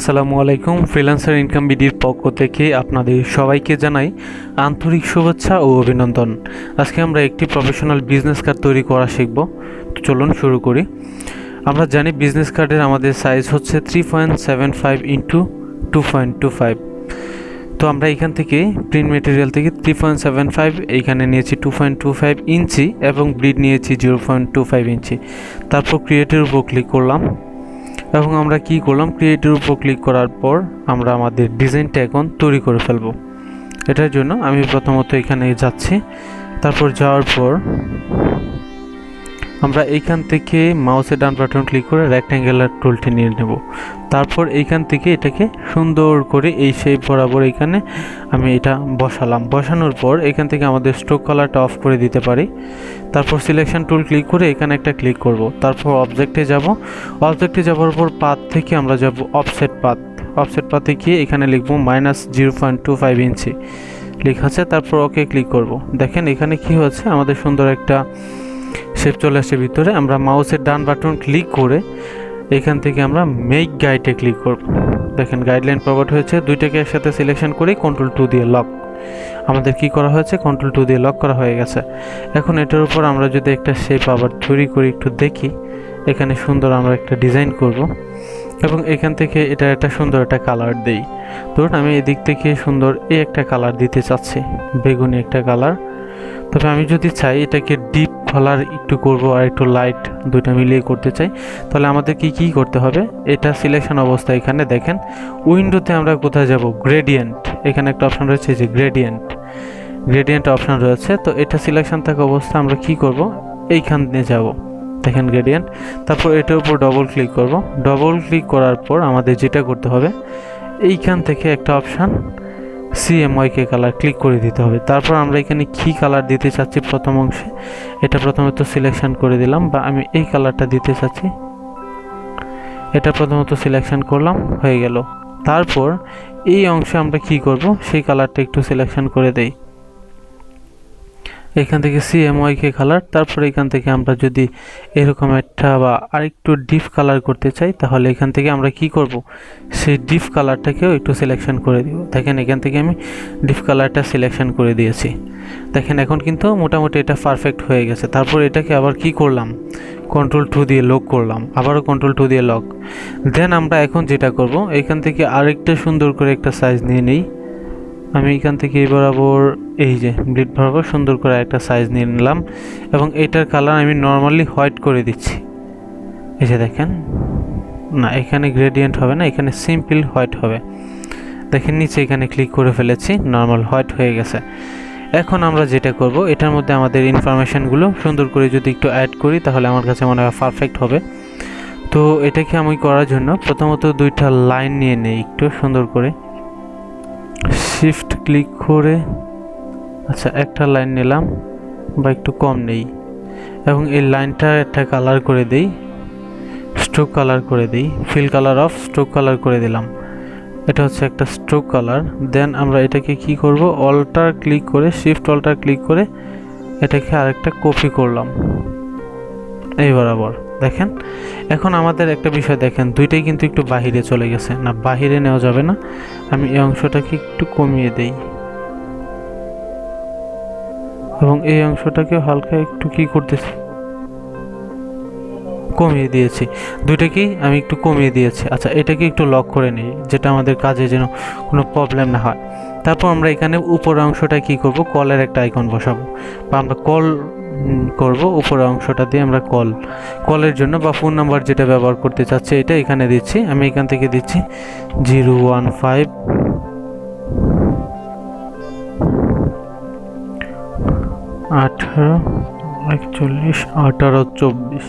আসসালামু আলাইকুম। Freelancer income বিডির পক্ষ থেকে আপনাদের সবাইকে জানাই আন্তরিক শুভেচ্ছা ও অভিনন্দন। আজকে আমরা একটি প্রফেশনাল বিজনেস কার্ড তৈরি করা শিখব। তো চলুন শুরু করি। আমরা জানি বিজনেস কার্ডের আমাদের সাইজ হচ্ছে three point seven five into two point two five তো আমরা এখান থেকে প্রিন্ট মেটেরিয়াল থেকে থ্রি পয়েন্ট সেভেন ফাইভ এইখানে নিয়েছি two point two five inch এবং ব্লিড নিয়েছি zero point two five inch. তারপর ক্রিয়েটের উপর ক্লিক করলাম। এবং আমরা কি করলাম? ক্রিয়েটের উপর ক্লিক করার পর আমরা আমাদের ডিজাইনটা এখন তৈরি করে ফেলব। এটার জন্য আমি প্রথমত এখানে যাচ্ছি। তারপর যাওয়ার পর আমরা এইখান থেকে মাউসের ডান বাটন ক্লিক করে রেক্ট্যাঙ্গুলার টুলটি নিয়ে নেব। তারপর এইখান থেকে এটাকে সুন্দর করে এই শেপ বরাবর এখানে আমি এটা বসালাম। বসানোর পর এখান থেকে আমাদের স্ট্রোক কালারটা অফ করে দিতে পারি। তারপর সিলেকশন টুল ক্লিক করে এখানে একটা ক্লিক করব। তারপর অবজেক্টে যাব। অবজেক্টে যাওয়ার পর পাত থেকে আমরা যাব অফসেট পাত অফসেট পাতে গিয়ে এখানে লিখব minus zero point two five inch লেখা আছে, তারপর ওকে ক্লিক করব। দেখেন এখানে কি হচ্ছে আমাদের সুন্দর একটা শেপ চলে আসছে ভিতরে, আমরা মাউসের ডান বাটন ক্লিক করে এখান থেকে আমরা মেক গাইডে ক্লিক করব। দেখেন গাইডলাইন প্রকট হয়েছে, দুইটাকে একসাথে সিলেকশন করেই কন্ট্রোল টু দিয়ে লক আমাদের কি করা হয়েছে? কন্ট্রোল টু দিয়ে লক করা হয়ে গেছে। এখন এটার উপর আমরা যদি একটা শেপ আবার তৈরি করে, একটু দেখি। এখানে সুন্দর আমরা একটা ডিজাইন করব। এবং এখান থেকে এটা একটা সুন্দর একটা কালার দেই। ধরুন আমি এদিক থেকে সুন্দর এই একটা কালার দিতে চাচ্ছি। বেগুনি একটা কালার তবে আমি যদি চাই এটাকে ডিপ কালার একটু করব আর একটু লাইট দুইটা মিলিয়ে করতে চাই, তাহলে আমাদের কি কি করতে হবে? এটা সিলেকশন অবস্থা এখানে দেখেন। উইন্ডোতে আমরা কোথায় যাব? গ্রেডিয়েন্ট এখানে একটা অপশন রয়েছে যে গ্রেডিয়েন্ট গ্রেডিয়েন্ট অপশন রয়েছে, তো এটা সিলেকশন থাকা অবস্থা আমরা কি করব? এইখানে যাব। দেখেন গ্রেডিয়েন্ট তারপর এটার উপর ডবল ক্লিক করব। ডবল ক্লিক করার পর আমাদের যেটা করতে হবে, এইখান থেকে একটা অপশান সিএমওয়াইকে কালার ক্লিক করে দিতে হবে। তারপর আমরা এখানে কি কালার দিতে চাচ্ছি প্রথম অংশে। এটা প্রথমত সিলেকশন করে দিলাম বা আমি এই কালারটা দিতে চাচ্ছি। এটা প্রথমত সিলেকশন করলাম, হয়ে গেল। তারপর এই অংশে আমরা কি করব? সেই কালারটা একটু সিলেকশন করে দেই। এখান থেকে সিএমওয়াইকে কালার তারপরে এখান থেকে আমরা যদি এরকম একটা বা আরেকটু ডিপ কালার করতে চাই, তাহলে এখান থেকে আমরা কি করব? সেই ডিপ কালারটাকেও একটু সিলেকশন করে দিব। দেখেন এখান থেকে আমি ডিপ কালারটা সিলেকশন করে দিয়েছি। দেখেন এখন কিন্তু মোটামুটি এটা পারফেক্ট হয়ে গেছে। তারপর এটাকে আবার কি করলাম? কন্ট্রোল টু দিয়ে লক করলাম। আবারও কন্ট্রোল টু দিয়ে লক দেন আমরা এখন যেটা করব, এখান থেকে আরেকটা সুন্দর করে একটা সাইজ নিয়ে নিই। আমি এখান থেকে বরাবর এই যে ব্লিড বরাবর সুন্দর করে একটা সাইজ নিয়ে নিলাম এবং এটার কালার আমি নর্মালি হোয়াইট করে দিচ্ছি। এই যে দেখেন, না, এখানে গ্রেডিয়েন্ট হবে না, এখানে সিম্পল হোয়াইট হবে। দেখেন, নিচে এখানে ক্লিক করে ফেলেছি নর্মাল হোয়াইট হয়ে গেছে। এখন আমরা যেটা করব, এটার মধ্যে আমাদের ইনফরমেশানগুলো সুন্দর করে যদি একটু অ্যাড করি, তাহলে আমার কাছে মনে হয় পারফেক্ট হবে। তো এটাকে আমি করার জন্য প্রথমত দুইটা লাইন নিয়ে নেই, একটু সুন্দর করে। শিফট ক্লিক করে আচ্ছা একটা লাইন নিলাম বা একটু কম নেই। এবং এই লাইনটা একটা কালার করে দেই স্ট্রোক কালার করে দিই fill colour off stroke colour করে দিলাম। এটা হচ্ছে একটা স্ট্রোক কালার দেন আমরা এটাকে কি করব? অল্টার ক্লিক করে শিফট অল্টার ক্লিক করে এটাকে আরেকটা কপি করলাম। এই বরাবর। দেখেন, এখন আমাদের একটা বিষয় দেখেন, দুইটাই কিন্তু একটু বাহিরে চলে গেছে। না, বাহিরে নেওয়া যাবে না। আমি এই অংশটাকে একটু কমিয়ে দেই। এবং এই অংশটাকে হালকা একটু কি করতেছি? কমিয়ে দিয়েছি। দুইটাকেই আমি একটু কমিয়ে দিয়েছি। আচ্ছা এটাকে একটু লক করে নিই, যেটা আমাদের কাজে যেন কোনো প্রবলেম না হয়। তারপর আমরা এখানে উপর অংশটা কি করব? কলের একটা আইকন বসাবো। বা আমরা কল করব। উপরের অংশটা দিয়ে আমরা কল, কলের জন্য বা ফোন নাম্বার যেটা ব্যবহার করতে চাচ্ছি, এটা এখানে দিচ্ছি। আমি এখান থেকে দিচ্ছি জিরো ওয়ান ফাইভ আঠারো, একচল্লিশ, আঠারো, চব্বিশ।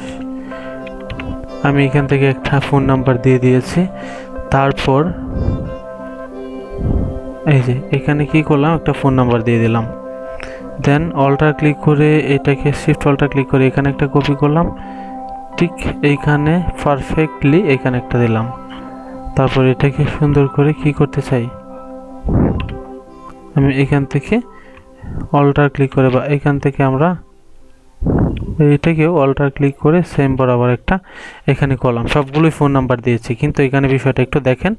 আমি এখান থেকে একটা ফোন নাম্বার দিয়ে দিয়েছি। তারপর এই যে এখানে কি করলাম? একটা ফোন নাম্বার দিয়ে দিলাম। দেন অল্টার ক্লিক করে এটাকে শিফট অল্টার ক্লিক করে এখানে একটা কপি করলাম। ঠিক এইখানে পারফেক্টলি এখানে একটা দিলাম। তারপর এটাকে সুন্দর করে কি করতে চাই? আমি এখান থেকে অল্টার ক্লিক করে বা এখান থেকে আমরা এটাকেও অল্টার ক্লিক করে সেম বরাবর একটা এখানে কলাম সবগুলোই ফোন নাম্বার দিয়েছি, কিন্তু এখানে বিষয়টা একটু দেখেন,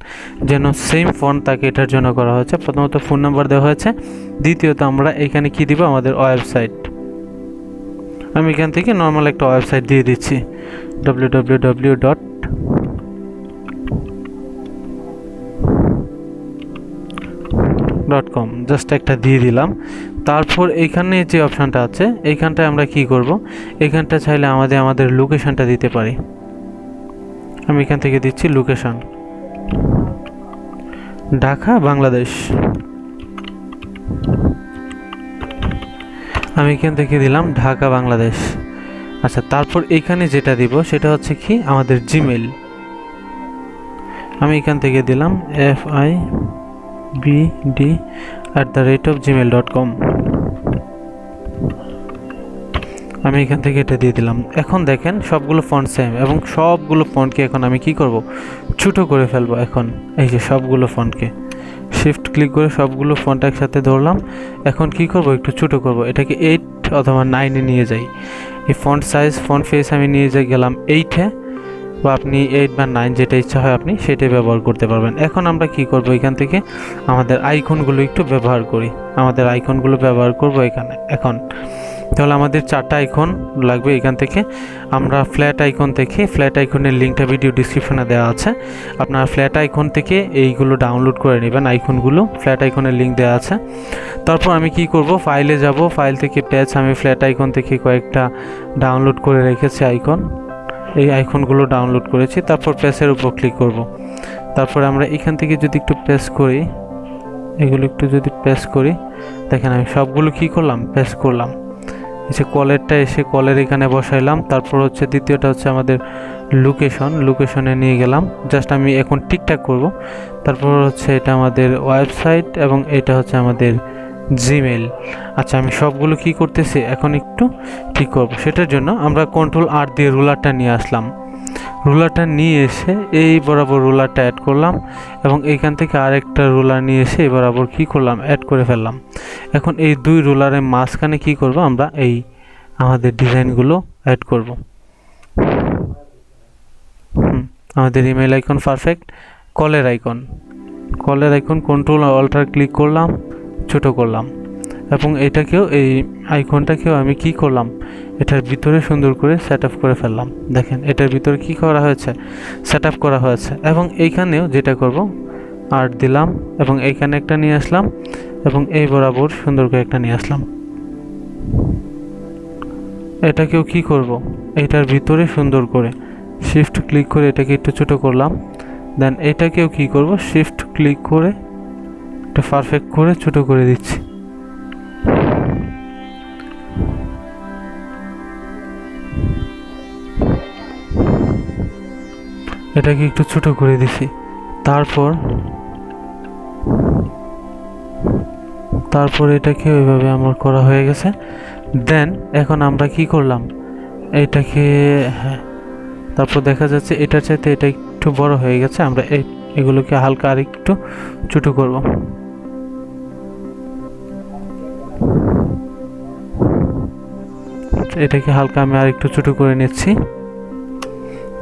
যেন সেম ফোন তাকে এটার জন্য করা হয়েছে। প্রথমত ফোন নাম্বার দেওয়া হয়েছে, দ্বিতীয়ত আমরা এখানে কি দিব? আমাদের ওয়েবসাইট আমি এখান থেকে নর্মাল একটা ওয়েবসাইট দিয়ে দিচ্ছি W W W dot dot com just একটা দিয়ে দিলাম। তারপর এখানে যে অপশানটা আছে, এইখানটায় আমরা কি করব? এখানটা চাইলে আমাদের আমাদের লোকেশানটা দিতে পারি। আমি এখান থেকে দিচ্ছি লোকেশন ঢাকা, বাংলাদেশ। আমি এখান থেকে দিলাম ঢাকা, বাংলাদেশ। আচ্ছা তারপর এখানে যেটা দিব, সেটা হচ্ছে কি? আমাদের জিমেল আমি এখান থেকে দিলাম F I B D at the rate of Gmail dot com আমি এখান থেকে এটা দিয়ে দিলাম। এখন দেখেন সবগুলো ফন্ট সেম এবং সবগুলো ফন্টকে এখন আমি কি করব? ছোটো করে ফেলব এখন। এই যে সবগুলো ফন্টকে শিফট ক্লিক করে সবগুলো ফন্ট একসাথে ধরলাম। এখন কি করব? একটু ছোটো করব। এটাকে এইট অথবা নাইনে নিয়ে যাই। এই ফন্ট সাইজ ফন্ট ফেস আমি নিয়ে যাই গেলাম এইটে বা আপনি এইট বা নাইন যেটা ইচ্ছা হয় আপনি সেটাই ব্যবহার করতে পারবেন। এখন আমরা কি করব এখান থেকে? আমাদের আইকনগুলো একটু ব্যবহার করি। আমাদের আইকনগুলো ব্যবহার করব এখানে। এখন তাহলে আমাদের চারটা আইকন লাগবে এখান থেকে। আমরা ফ্ল্যাট আইকন থেকে ফ্ল্যাট আইকনের লিঙ্কটা ভিডিও ডিসক্রিপশনে দেওয়া আছে। আপনারা ফ্ল্যাট আইকন থেকে এইগুলো ডাউনলোড করে নেবেন আইকনগুলো ফ্ল্যাট আইকনের লিঙ্ক দেওয়া আছে। তারপর আমি কি করব? ফাইলে যাব। ফাইল থেকে পেজ আমি ফ্ল্যাট আইকন থেকে কয়েকটা ডাউনলোড করে রেখেছি আইকন এই আইকনগুলো ডাউনলোড করেছি, তারপর প্রেসের উপর ক্লিক করব। তারপর আমরা এখান থেকে যদি একটু প্রেস করি, এগুলো একটু যদি প্রেস করি, দেখেন আমি সবগুলো কি করলাম? প্রেস করলাম। এসে কলেরটা এসে কলের এখানে বসাইলাম, তারপর হচ্ছে দ্বিতীয়টা হচ্ছে আমাদের লোকেশন লোকেশনে নিয়ে গেলাম। জাস্ট আমি এখন ঠিকঠাক করব। তারপর হচ্ছে এটা আমাদের ওয়েবসাইট এবং এটা হচ্ছে আমাদের জিমেল আচ্ছা আমি সবগুলো কি করতেছি? এখন একটু ঠিক করব। সেটার জন্য আমরা কন্ট্রোল আর দিয়ে রুলারটা নিয়ে আসলাম। রুলারটা নিয়ে এসে এই বরাবর রুলারটা অ্যাড করলাম এবং এইখান থেকে আরেকটা রুলার নিয়ে এসে এই বরাবর কী করলাম? অ্যাড করে ফেললাম। এখন এই দুই রুলারের মাঝখানে কি করব? আমরা এই আমাদের ডিজাইনগুলো অ্যাড করব। আমাদের ইমেল আইকন পারফেক্ট কলের আইকন কলের আইকন কন্ট্রোল অল্টার ক্লিক করলাম। ছোট করলাম। এবং এটাকেও, এই আইকনটাকেও আমি কি করলাম? এটার ভিতরে সুন্দর করে সেট আপ করে ফেললাম। দেখেন, এটার ভিতরে কি করা হয়েছে? সেট আপ করা হয়েছে। এবং এইখানেও যেটা করব আর্ট দিলাম এবং এইখানে একটা নিয়ে আসলাম এবং এই বরাবর সুন্দর করে একটা নিয়ে আসলাম। এটাকেও কি করব? এটার ভিতরে সুন্দর করে শিফট ক্লিক করে এটাকে একটু ছোটো করলাম। দেন এটাকেও কি করব? শিফট ক্লিক করে এটা পারফেক্ট করে ছোটো করে দিচ্ছি। এটাকে একটু ছোট করে দিছি। তারপর তারপর এটাকে ওইভাবে আমার করা হয়ে গেছে। দেন এখন আমরা কি করলাম? এটাকে হ্যাঁ তারপর দেখা যাচ্ছে এটার চাইতে এটা একটু বড় হয়ে গেছে। আমরা এগুলোকে হালকা আর একটু ছোটো করব। এটাকে হালকা আমি আর একটু ছোটো করে নিচ্ছি।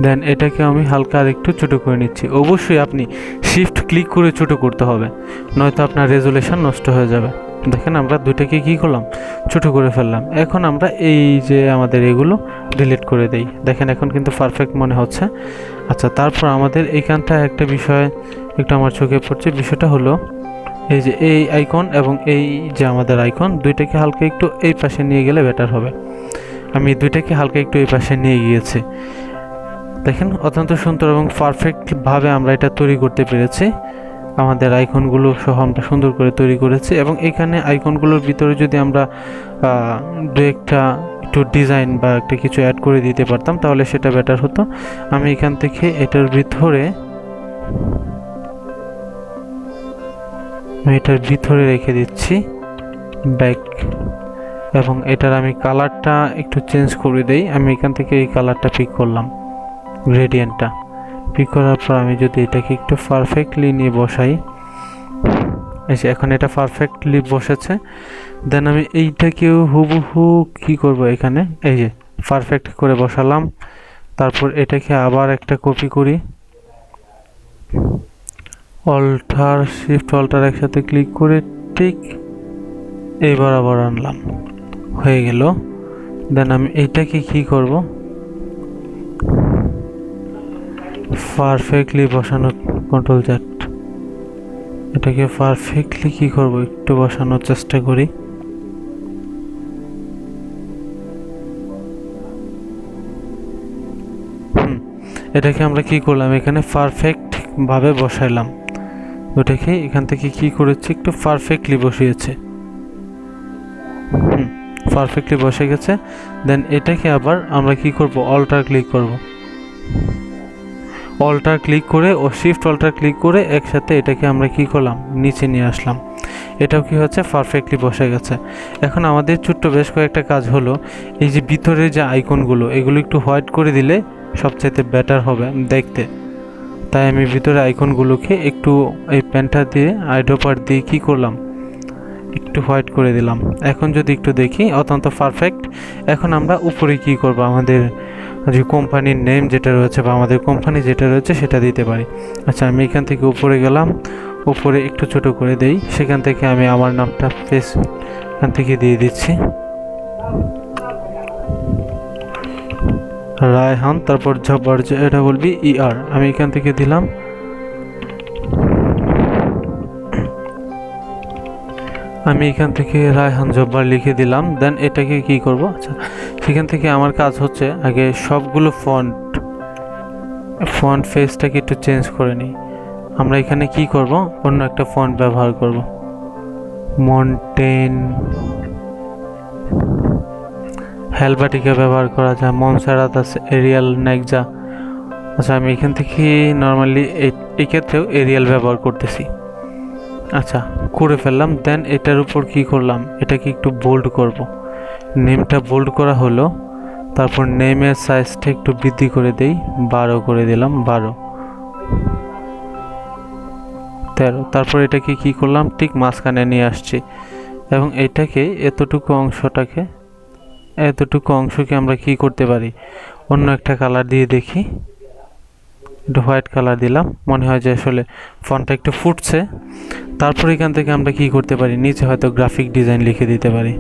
দেন এটাকে আমি হালকা আর একটু ছোটো করে নিচ্ছি। অবশ্যই আপনি শিফট ক্লিক করে ছোটো করতে হবে, নয়তো আপনার রেজুলেশন নষ্ট হয়ে যাবে। দেখেন আমরা দুইটাকে কি করলাম? ছোট করে ফেললাম। এখন আমরা এই যে আমাদের এগুলো ডিলিট করে দেই। দেখেন এখন কিন্তু পারফেক্ট মনে হচ্ছে। আচ্ছা তারপর আমাদের এইখানটা একটা বিষয়, একটু আমার চোখে পড়ছে, বিষয়টা হলো এই যে এই আইকন এবং এই যে আমাদের আইকন দুইটাকে হালকা একটু এই পাশে নিয়ে গেলে বেটার হবে। আমি দুইটাকে হালকা একটু এই পাশে নিয়ে গিয়েছি। দেখেন, অত্যন্ত সুন্দর এবং পারফেক্টভাবে আমরা এটা তৈরি করতে পেরেছি। আমাদের আইকনগুলো সহ আমরা সুন্দর করে তৈরি করেছি এবং এখানে আইকনগুলোর ভিতরে যদি আমরা দু একটা একটু ডিজাইন বা একটা কিছু অ্যাড করে দিতে পারতাম, তাহলে সেটা বেটার হতো। আমি এখান থেকে এটার ভিতরে আমি এটার ভিতরে রেখে দিচ্ছি ব্যাক এবং এটার আমি কালারটা একটু চেঞ্জ করে দেই। আমি এখান থেকে এই কালারটা পিক করলাম গ্রেডিয়েন্টটা পিক করার পর আমি যদি এটাকে একটু পারফেক্টলি নিয়ে বসাই, এই এখন এটা পারফেক্টলি বসেছে দেন আমি এইটাকেও হুবহু কি করব এখানে? এই যে পারফেক্ট করে বসালাম। তারপর এটাকে আবার একটা কপি করি। অল্টার শিফট অল্টার একসাথে ক্লিক করে ঠিক এই বরাবর আনলাম। হয়ে গেল। দেন আমি এটাকে কি করব? পারফেক্টলি বসানো কন্ট্রোল জ্যাট এটাকে পারফেক্টলি কি করব? একটু বসানোর চেষ্টা করি। এটাকে আমরা কি করলাম? এখানে পারফেক্ট ভাবে বসাইলাম। ওটাকে এখান থেকে কি করেছি? একটু পারফেক্টলি বসিয়েছে। হুম পারফেক্টলি বসে গেছে। দেন এটাকে আবার আমরা কি করব? অল্টার ক্লিক করব। অল্টার ক্লিক করে ও শিফট অল্টার ক্লিক করে একসাথে এটাকে আমরা কি করলাম? নিচে নিয়ে আসলাম। এটাও কি হচ্ছে? পারফেক্টলি বসে গেছে। এখন আমাদের ছোট্ট বেশ কয়েকটা কাজ হলো, এই যে ভিতরে যে আইকনগুলো এগুলো একটু হোয়াইট করে দিলে সবচাইতে বেটার হবে দেখতে। তাই আমি ভিতরে আইকনগুলোকে একটু এই পেনটা দিয়ে আইড্রপার দিয়ে কি করলাম? একটু হোয়াইট করে দিলাম। এখন যদি একটু দেখি, অত্যন্ত পারফেক্ট এখন আমরা উপরে কি করব? আমাদের যে কোম্পানির নেম যেটা রয়েছে বা আমাদের কোম্পানি যেটা রয়েছে সেটা দিতে পারি। আচ্ছা আমি এখান থেকে উপরে গেলাম। উপরে একটু ছোট করে দেই। সেখান থেকে আমি আমার নামটা ফেস এখান থেকে দিয়ে দিচ্ছি। রায়হান, তারপর যে এটা বলবি ইআর আমি এখান থেকে দিলাম। আমি এখান থেকে রায়হান জব্বার লিখে দিলাম। দেন এটাকে কি করব? আচ্ছা সেখান থেকে আমার কাজ হচ্ছে আগে সবগুলো ফন্ট ফন্ট ফেসটাকে একটু চেঞ্জ করে নিই। আমরা এখানে কি করব? অন্য একটা ফন্ট ব্যবহার করব। মন্টেন হেলবাটিকা ব্যবহার করা যায়, মনসারাত আছে, এরিয়াল নেকজা আচ্ছা আমি এখান থেকে নর্মালি এই ক্ষেত্রেও এরিয়াল ব্যবহার করতেছি। আচ্ছা করে ফেললাম দেন এটার উপর কি করলাম? এটাকে একটু বোল্ড করব। নেমটা বোল্ড করা হলো, তারপর নেমের সাইজটা একটু বৃদ্ধি করে দেই, বারো করে দিলাম, বারো। তেরো। তারপর এটাকে কি করলাম? ঠিক মাঝখানে নিয়ে আসছি। এবং এটাকে এতটুকু অংশটাকে এতটুকু অংশকে আমরা কি করতে পারি? অন্য একটা কালার দিয়ে দেখি। একটু হোয়াইট কালার দিলাম। মনে হয় যে আসলে ফন্টটা একটু ফুটছে। তারপর এখান থেকে আমরা কি করতে পারি? নিচে হয়তো গ্রাফিক ডিজাইন লিখে দিতে পারি।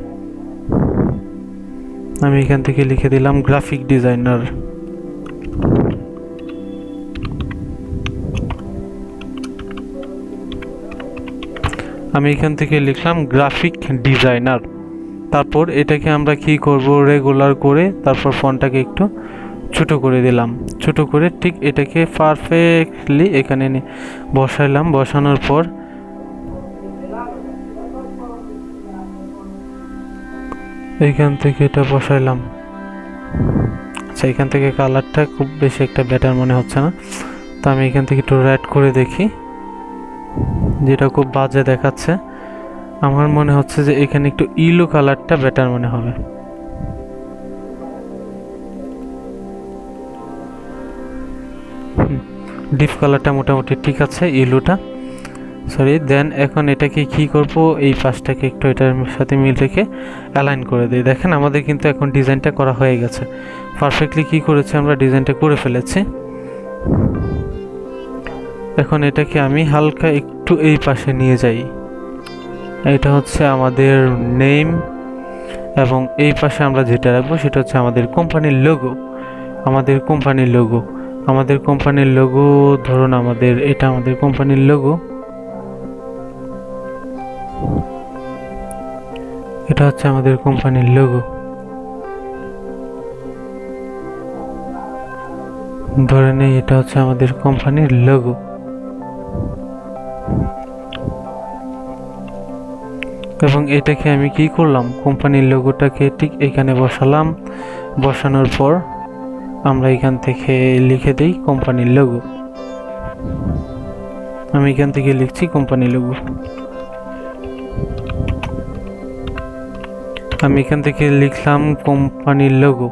আমি এখান থেকে লিখে দিলাম গ্রাফিক ডিজাইনার আমি এখান থেকে লিখলাম গ্রাফিক ডিজাইনার তারপর এটাকে আমরা কি করব? রেগুলার করে তারপর ফোনটাকে একটু ছোট করে দিলাম। ছোট করে ঠিক এটাকে পারফেক্টলি এখানে বসাইলাম। বসানোর পর এইখান থেকে এটা বসাইলাম। আচ্ছা এখান থেকে কালারটা খুব বেশি একটা বেটার মনে হচ্ছে না। তো আমি এখান থেকে একটু রেড করে দেখি। যেটা খুব বাজে দেখাচ্ছে। আমার মনে হচ্ছে যে এখানে একটু ইলো কালারটা বেটার মনে হবে। ডিপ কালারটা মোটামুটি ঠিক আছে, ইলোটা। সরি দেন এখন এটাকে কি করব? এই পাশটাকে একটু এটার সাথে মিল রেখে অ্যালাইন করে দিই। দেখেন আমাদের কিন্তু এখন ডিজাইনটা করা হয়ে গেছে। পারফেক্টলি কি করেছি আমরা? ডিজাইনটা করে ফেলেছি। এখন এটাকে আমি হালকা একটু এই পাশে নিয়ে যাই। এটা হচ্ছে আমাদের নেম এবং এই পাশে আমরা যেটা রাখব সেটা হচ্ছে আমাদের কোম্পানির লোগো আমাদের কোম্পানির লোগো আমাদের কোম্পানির লোগো ধরুন আমাদের, এটা আমাদের কোম্পানির লোগো এটা হচ্ছে আমাদের কোম্পানির লোগো ধরে নেই, এটা হচ্ছে আমাদের কোম্পানির লোগো এবং এটাকে আমি কি করলাম? কোম্পানির লোগোটাকে ঠিক এখানে বসালাম। বসানোর পর আমরা এখান থেকে লিখে দেই কোম্পানির লোগো আমি এখান থেকে লিখছি কোম্পানির লোগো আমি এখান থেকে লিখলাম কোম্পানির লোগো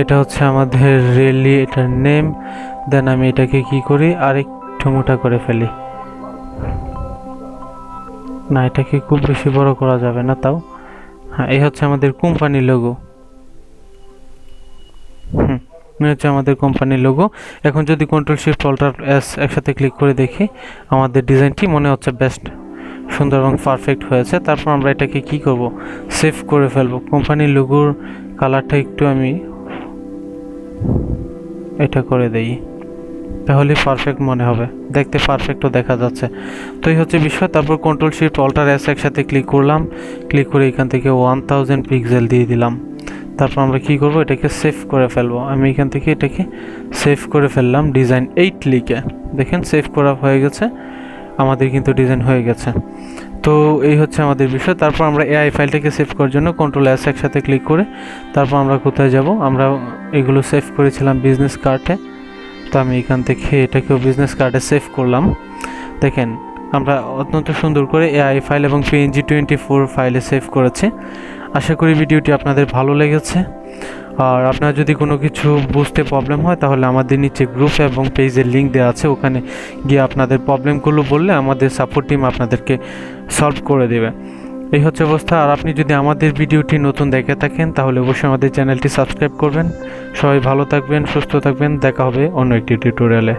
এটা হচ্ছে আমাদের রেলি এটার নেম দেন আমি এটাকে কি করি? আরেকটু মোটা করে ফেলি। না, এটাকে খুব বেশি বড় করা যাবে না তাও। হ্যাঁ এই হচ্ছে আমাদের কোম্পানির লোগো এই হচ্ছে আমাদের কোম্পানির লোগো এখন যদি কন্ট্রোল শিফট অল্টার এস একসাথে ক্লিক করে দেখি, আমাদের ডিজাইনটি মনে হচ্ছে বেস্ট সুন্দর এবং পারফেক্ট হয়েছে। তারপর আমরা এটাকে কি করব? সেভ করে ফেলব। কোম্পানির লোগোর কালারটা একটু আমি এটা করে দেই। তাহলে পারফেক্ট মনে হবে। দেখতে পারফেক্টও দেখা যাচ্ছে। তো এই হচ্ছে বিষয়। তারপর কন্ট্রোল শিফট অল্টার এস একসাথে ক্লিক করলাম। ক্লিক করে এখান থেকে ওয়ান থাউজেন্ড পিক্সেল দিয়ে দিলাম। তারপর আমরা কি করব? এটাকে সেভ করে ফেলব। আমি এখান থেকে এটাকে সেভ করে ফেললাম ডিজাইন এইট লিখে। দেখেন সেভ করা হয়ে গেছে। আমাদের কিন্তু ডিজাইন হয়ে গেছে। তো এই হচ্ছে আমাদের বিষয়। তারপর আমরা এআই ফাইলটাকে সেভ করার জন্য কন্ট্রোল এস একসাথে ক্লিক করে তারপর আমরা কোথায় যাব? আমরা এগুলো সেভ করেছিলাম বিজনেস কার্ডে তো আমি এখান থেকে এটাকেও বিজনেস কার্ডে সেভ করলাম। দেখেন, আমরা অত্যন্ত সুন্দর করে এআই ফাইল এবং পিএনজি টোয়েন্টি ফোর ফাইলে সেভ করেছি। আশা করি ভিডিওটি আপনাদের ভালো লেগেছে। আর আপনার যদি কোনো কিছু বুঝতে প্রবলেম হয়, তাহলে আমাদের নিচে গ্রুপ এবং পেজের লিঙ্ক দেওয়া আছে। ওখানে গিয়ে আপনাদের প্রবলেমগুলো বললে আমাদের সাপোর্ট টিম আপনাদেরকে সলভ করে দেবে। এই হচ্ছে অবস্থা। আর আপনি যদি আমাদের ভিডিওটি নতুন দেখে থাকেন, তাহলে অবশ্যই আমাদের চ্যানেলটি সাবস্ক্রাইব করবেন। সবাই ভালো থাকবেন, সুস্থ থাকবেন। দেখা হবে অন্য একটি টিউটোরিয়ালে